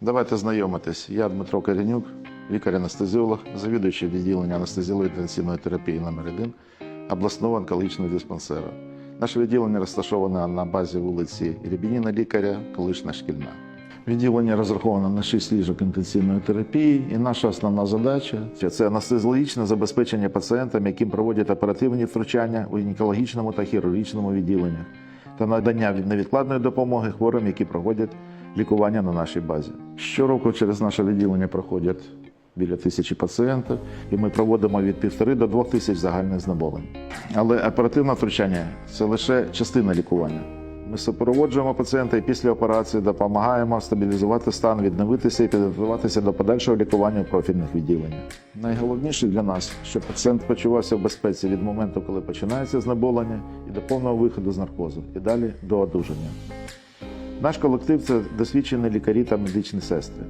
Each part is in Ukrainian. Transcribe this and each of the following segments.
Давайте знайомитись. Я Дмитро Коренюк, лікар-анестезіолог, завідуючий відділення анестезіології інтенсивної терапії номер 1 обласного онкологічного диспансеру. Наше відділення розташоване на базі вулиці Рябініна лікаря, колишня шкільна. Відділення розраховано на 6 ліжок інтенсивної терапії, і наша основна задача це анестезіологічне забезпечення пацієнтам, яким проводять оперативні втручання у гінекологічному та хірургічному відділеннях, та надання невідкладної допомоги хворим, які проходять лікування на нашій базі. Щороку через наше відділення проходять біля тисячі пацієнтів, і ми проводимо від півтори до двох тисяч загальних знеболень. Але оперативне втручання це лише частина лікування. Ми супроводжуємо пацієнта і після операції допомагаємо стабілізувати стан, відновитися і підготуватися до подальшого лікування в профільних відділеннях. Найголовніше для нас, щоб пацієнт почувався в безпеці від моменту, коли починається знеболення, і до повного виходу з наркозу, і далі до одужання. Наш колектив це досвідчені лікарі та медичні сестри.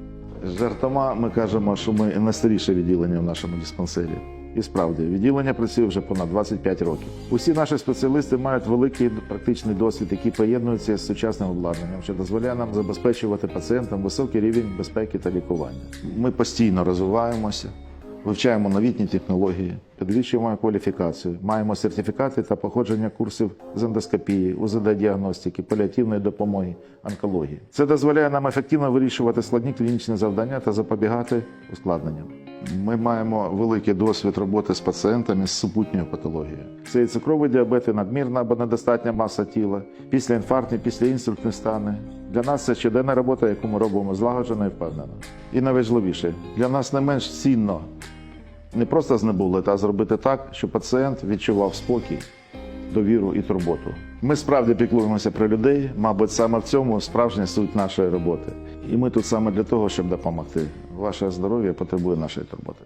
Жартома ми кажемо, що ми найстаріше відділення в нашому диспансері. І справді, відділення працює вже понад 25 років. Усі наші спеціалісти мають великий практичний досвід, який поєднується з сучасним обладнанням, що дозволяє нам забезпечувати пацієнтам високий рівень безпеки та лікування. Ми постійно розвиваємося, вивчаємо новітні технології, підвищуємо кваліфікацію, маємо сертифікати та походження курсів з ендоскопії, УЗД-діагностики, паліативної допомоги, онкології. Це дозволяє нам ефективно вирішувати складні клінічні завдання та запобігати ускладненням. Ми маємо великий досвід роботи з пацієнтами з супутньою патологією. Це і цукровий діабет, і надмірна або недостатня маса тіла, післяінфарктні, післяінсультні стани. Для нас це щоденна робота, яку ми робимо злагоджено і впевнено. І найважливіше, для нас не менш цінно не просто знеболити, а зробити так, щоб пацієнт відчував спокій, довіру і турботу. Ми справді піклуємося про людей, мабуть, саме в цьому справжня суть нашої роботи. І ми тут саме для того, щоб допомогти. Ваше здоров'я потребує нашої турботи.